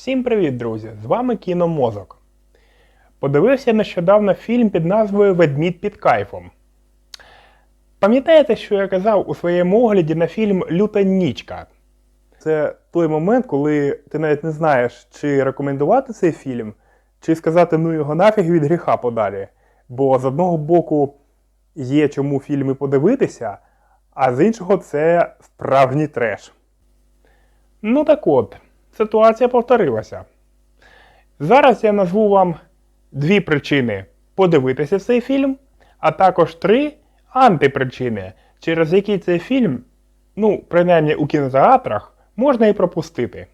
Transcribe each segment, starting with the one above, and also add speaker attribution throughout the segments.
Speaker 1: Всім привіт, друзі! З вами Кіномозок. Подивився нещодавно фільм під назвою Ведмідь під кайфом. Пам'ятаєте, що я казав у своєму огляді на фільм Люта Нічка? Це той момент, коли ти навіть не знаєш, чи рекомендувати цей фільм, чи сказати ну його нафіг від гріха подалі. Бо з одного боку є чому фільми подивитися, а з іншого це справжній треш. Ну так от, ситуація повторилася. Зараз я назву вам дві причини подивитися цей фільм, а також три антипричини, через які цей фільм, ну, принаймні у кінотеатрах, можна і пропустити.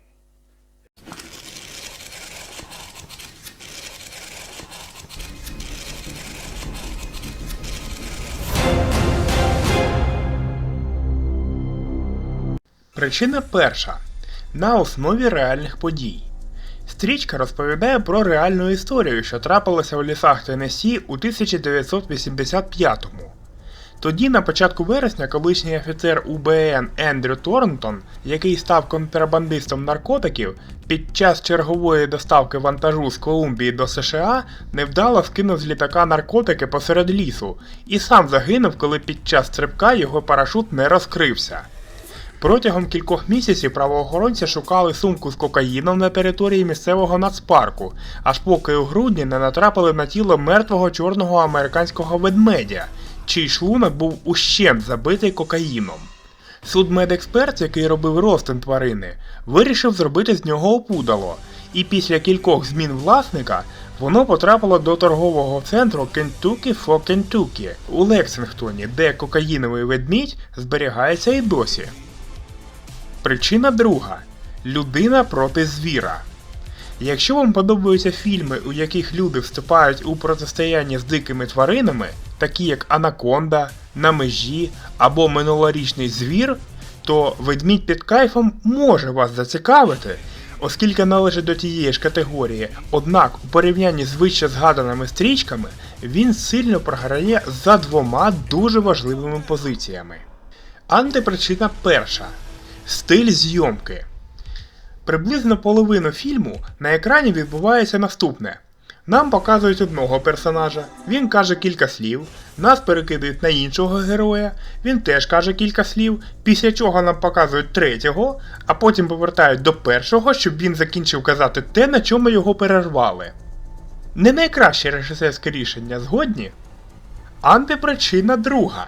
Speaker 1: Причина перша. На основі реальних подій. Стрічка розповідає про реальну історію, що трапилася у лісах Теннессі у 1985-му. Тоді, на початку вересня, колишній офіцер УБН Ендрю Торнтон, який став контрабандистом наркотиків, під час чергової доставки вантажу з Колумбії до США невдало скинув з літака наркотики посеред лісу і сам загинув, коли під час стрибка його парашут не розкрився. Протягом кількох місяців правоохоронці шукали сумку з кокаїном на території місцевого нацпарку, аж поки у грудні не натрапили на тіло мертвого чорного американського ведмедя, чий шлунок був ущент забитий кокаїном. Судмедексперт, який робив розтин тварини, вирішив зробити з нього опудало, і після кількох змін власника воно потрапило до торгового центру Kentucky for Kentucky у Лексингтоні, де кокаїновий ведмідь зберігається і досі. Причина друга людина проти звіра. Якщо вам подобаються фільми, у яких люди вступають у протистояння з дикими тваринами, такі як Анаконда, На межі або минулорічний звір, то ведмідь під кайфом може вас зацікавити, оскільки належить до тієї ж категорії, однак у порівнянні з вище згаданими стрічками він сильно програє за двома дуже важливими позиціями. Антипричина перша. Стиль зйомки. Приблизно половину фільму на екрані відбувається наступне. Нам показують одного персонажа, він каже кілька слів, нас перекидають на іншого героя, він теж каже кілька слів, після чого нам показують третього, а потім повертають до першого, щоб він закінчив казати те, на чому його перервали. Не найкраще режисерське рішення, згодні? Антипричина друга.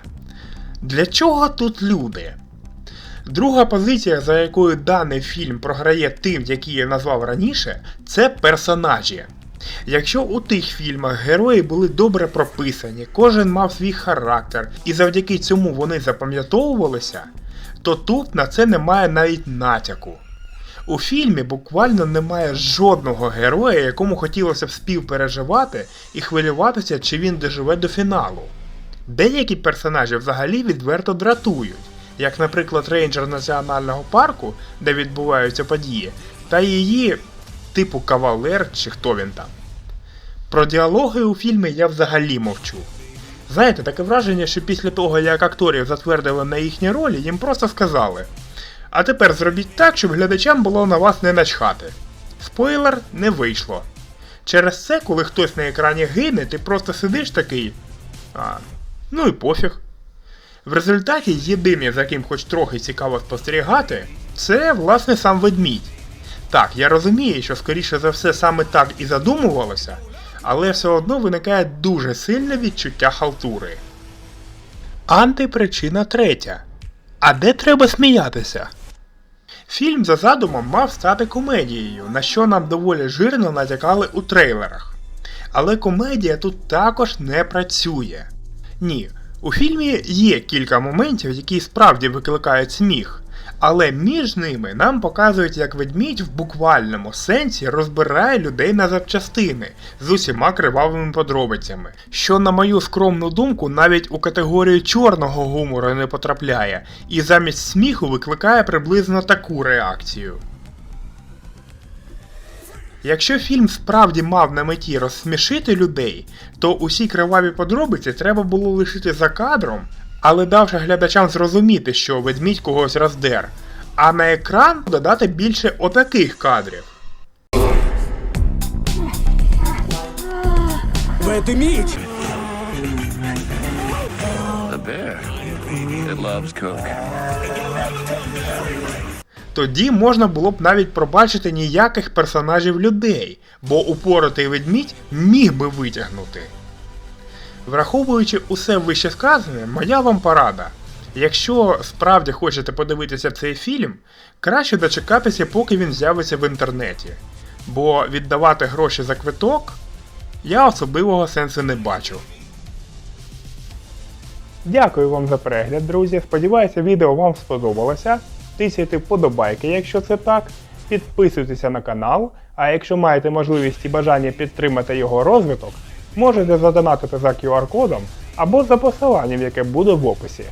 Speaker 1: Для чого тут люди? Друга позиція, за якою даний фільм програє тим, які я назвав раніше, це персонажі. Якщо у тих фільмах герої були добре прописані, кожен мав свій характер, і завдяки цьому вони запам'ятовувалися, то тут на це немає навіть натяку. У фільмі буквально немає жодного героя, якому хотілося б співпереживати і хвилюватися, чи він доживе до фіналу. Деякі персонажі взагалі відверто дратують як, наприклад, рейнджер національного парку, де відбуваються події, та її типу кавалер чи хто він там. Про діалоги у фільмі я взагалі мовчу. Знаєте, таке враження, що після того, як акторів затвердили на їхні ролі, їм просто сказали. А тепер зробіть так, щоб глядачам було на вас не начхати. Спойлер не вийшло. Через це, коли хтось на екрані гине, ти просто сидиш такий. А, ну і пофіг. В результаті єдиний, за ким хоч трохи цікаво спостерігати, це власне сам ведмідь. Так, я розумію, що скоріше за все саме так і задумувалося, але все одно виникає дуже сильне відчуття халтури. Антипричина третя. А де треба сміятися? Фільм за задумом мав стати комедією, на що нам доволі жирно натякали у трейлерах. Але комедія тут також не працює. Ні, у фільмі є кілька моментів, які справді викликають сміх, але між ними нам показують, як ведмідь в буквальному сенсі розбирає людей на запчастини з усіма кривавими подробицями, що, на мою скромну думку, навіть у категорію чорного гумору не потрапляє, і замість сміху викликає приблизно таку реакцію. Якщо фільм справді мав на меті розсмішити людей, то усі криваві подробиці треба було лишити за кадром, але давши глядачам зрозуміти, що ведмідь когось роздер, а на екран додати більше отаких кадрів.
Speaker 2: Ведмідь!
Speaker 1: Тоді можна було б навіть пробачити ніяких персонажів людей, бо упоротий ведмідь міг би витягнути. Враховуючи усе вище сказане, моя вам порада. Якщо справді хочете подивитися цей фільм, краще дочекатися, поки він з'явиться в інтернеті. Бо віддавати гроші за квиток я особливого сенсу не бачу. Дякую вам за перегляд, друзі. Сподіваюся, відео вам сподобалося. Тисяйте вподобайки, якщо це так. Підписуйтеся на канал, а якщо маєте можливість і бажання підтримати його розвиток, можете задонатити за QR-кодом або за посиланням, яке буде в описі.